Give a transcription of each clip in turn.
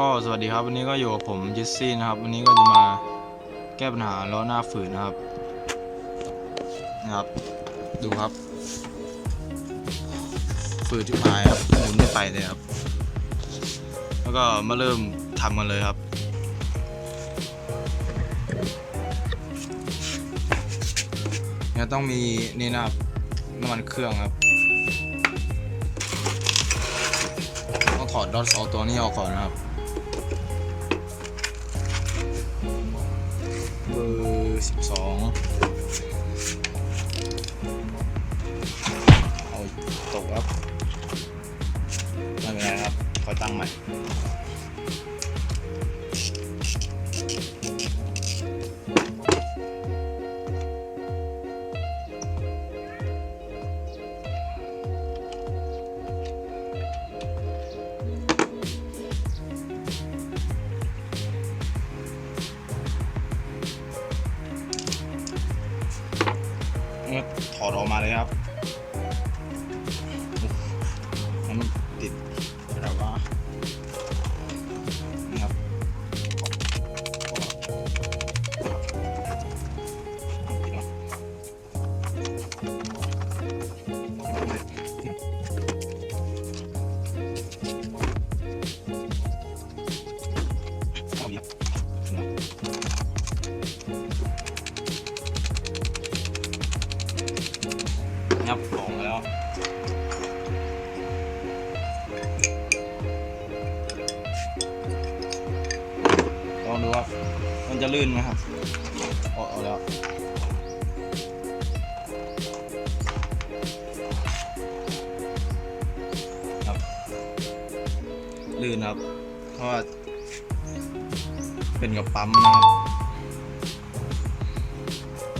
ก็สวัสดีครับวันนี้ก็อยู่กับผมยิสซี่นะครับ วันนี้ก็จะมาแก้ปัญหาล้อหน้าฝืนนะครับนะครับ ดูครับ ฝืนที่หายครับหมุนไม่ไปเลยครับ แล้วก็มาเริ่มทำกันเลยครับเนี่ยต้องมีนี่นะครับน้ำมันเครื่องครับต้องถอดดอทสองตัวนี้ออกก่อนนะครับ เบอร์สิบสองเอาตกครับไม่เป็นไรครับคอยตั้งใหม่ นี่ถอดออกมาเลยครับับออกแล้วลองดูครับ มันจะลื่นไหมครับออกเอาแล้วครับ ลื่นครับ เพราะว่าเป็นกับปั๊มนะครับ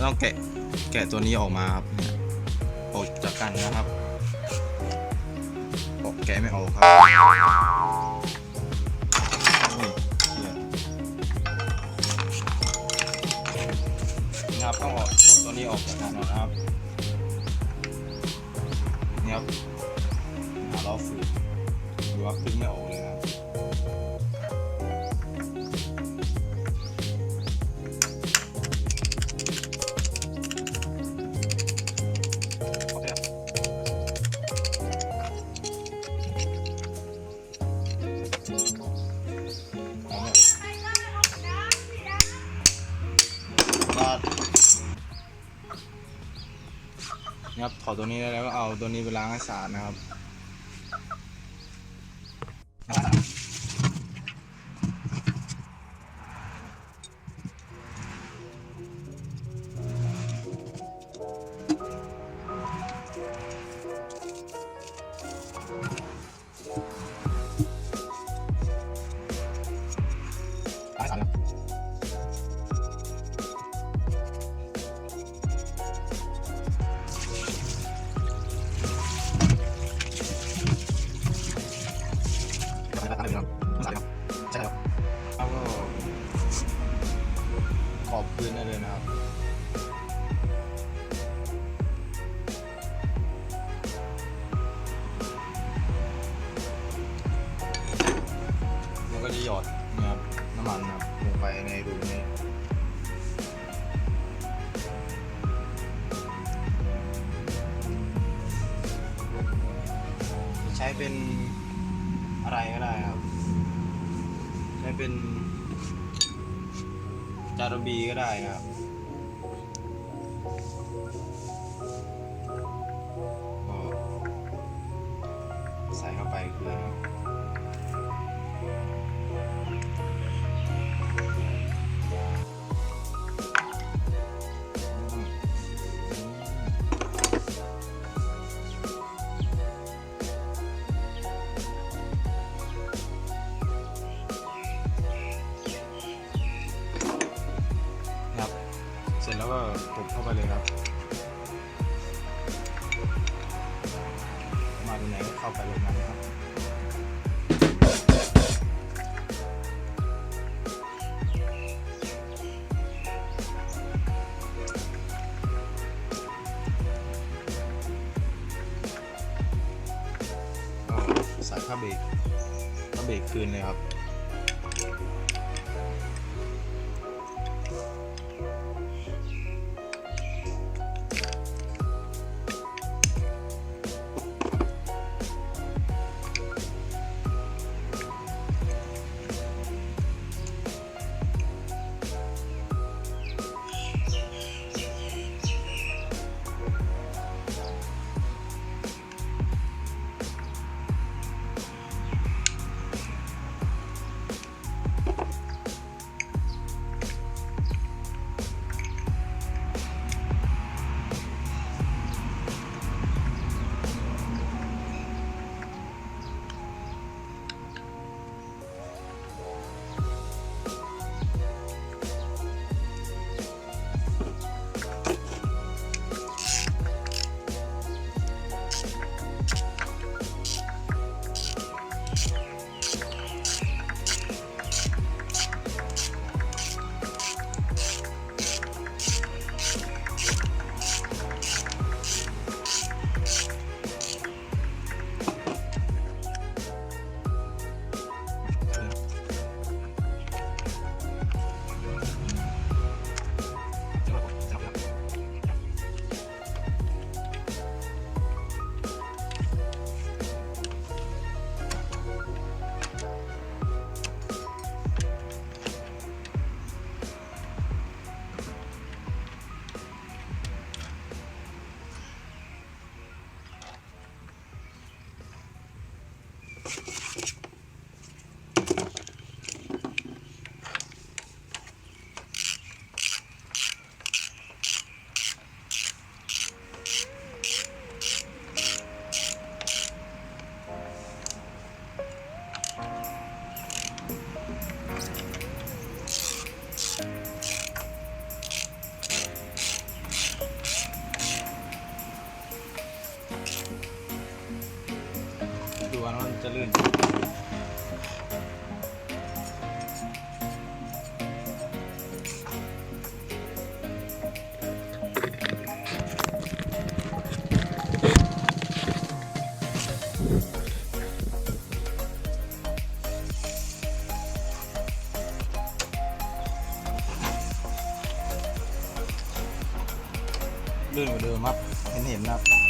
ต้องแกะแกะตัวนี้ออกมาครับ ออกจากกันนะครับออกแกะไม่ออกครับนะครับต้องออกตัวนี้ออกจากกันก่อนนะครับนี่ครับหาล้อฝืนดูว่าขึ้นไม่ออกเลย นะครับถอดตัวนี้ได้แล้วก็เอาตัวนี้ไปล้างให้สะอาดนะครับ ช้เป็นอะไรก็ได้ครับ ใช้เป็นจารบีก็ได้นะครับ มาตรงไหนก็เข้าไปลงนั้นครับก็ใส่ผ้าเบรกข้าเบรกคืนเลยครับ จะลื่นลื่นกว่าเดิมครับเห็นเห็นครับ